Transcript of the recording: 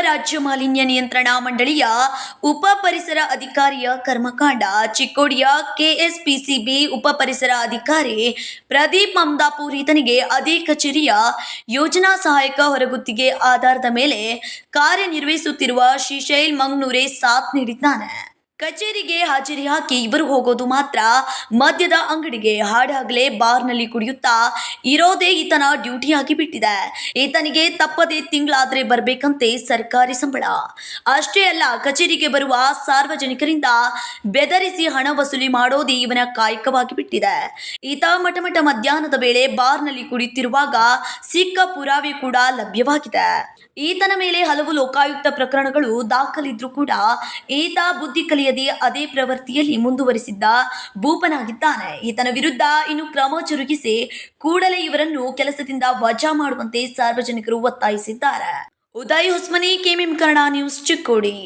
ರಾಜ್ಯ ಮಾಲಿನ್ಯ ನಿಯಂತ್ರಣ ಮಂಡಳಿಯ ಉಪ ಪರಿಸರ ಅಧಿಕಾರಿಯ ಕರ್ಮಕಾಂಡ. ಚಿಕ್ಕೋಡಿಯ ಕೆಎಸ್ಪಿಸಿಬಿ ಉಪ ಪರಿಸರ ಅಧಿಕಾರಿ ಪ್ರದೀಪ್ ಮಮದಾಪುರ್ ಈತನಿಗೆ ಅದೇ ಕಚೇರಿಯ ಯೋಜನಾ ಸಹಾಯಕ ಹೊರಗುತ್ತಿಗೆ ಆಧಾರದ ಮೇಲೆ ಕಾರ್ಯನಿರ್ವಹಿಸುತ್ತಿರುವ ಶ್ರೀಶೈಲ್ ಮಂಗ್ನೂರೇ ಸಾಥ್ ನೀಡಿದ್ದಾನೆ. ಕಚೇರಿಗೆ ಹಾಜರಿ ಹಾಕಿ ಇವರು ಹೋಗೋದು ಮಾತ್ರ. ಮದ್ಯದ ಅಂಗಡಿಗೆ ಹಾಡಾಗಲೇ ಬಾರ್ನಲ್ಲಿ ಕುಡಿಯುತ್ತಾ ಇರೋದೇ ಈತನ ಡ್ಯೂಟಿಯಾಗಿ ಬಿಟ್ಟಿದೆ. ಈತನಿಗೆ ತಪ್ಪದೆ ತಿಂಗಳಾದ್ರೆ ಬರಬೇಕಂತೆ ಸರ್ಕಾರಿ ಸಂಬಳ. ಅಷ್ಟೇ ಅಲ್ಲ, ಕಚೇರಿಗೆ ಬರುವ ಸಾರ್ವಜನಿಕರಿಂದ ಬೆದರಿಸಿ ಹಣ ವಸೂಲಿ ಮಾಡೋದೇ ಇವನ ಕಾಯಕವಾಗಿ ಬಿಟ್ಟಿದೆ. ಈತ ಮಟಮಟ ಮಧ್ಯಾಹ್ನದ ವೇಳೆ ಬಾರ್ನಲ್ಲಿ ಕುಡಿಯುತ್ತಿರುವಾಗ ಸಿಕ್ಕ ಪುರಾವೆ ಕೂಡ ಲಭ್ಯವಾಗಿದೆ. ಈತನ ಮೇಲೆ ಹಲವು ಲೋಕಾಯುಕ್ತ ಪ್ರಕರಣಗಳು ದಾಖಲಿದ್ರೂ ಕೂಡ ಈತ ಬುದ್ಧಿ ಕಲಿಯದೆ ಅದೇ ಪ್ರವೃತ್ತಿಯಲ್ಲಿ ಮುಂದುವರಿಸಿದ್ದ ಭೂಪನಾಗಿದ್ದಾನೆ. ಈತನ ವಿರುದ್ಧ ಇನ್ನು ಕ್ರಮ ಜರುಗಿಸಿ ಕೂಡಲೇ ಇವರನ್ನು ಕೆಲಸದಿಂದ ವಜಾ ಮಾಡುವಂತೆ ಸಾರ್ವಜನಿಕರು ಒತ್ತಾಯಿಸಿದ್ದಾರೆ. Uday Husmani, KMM Kannada news Chikkodi.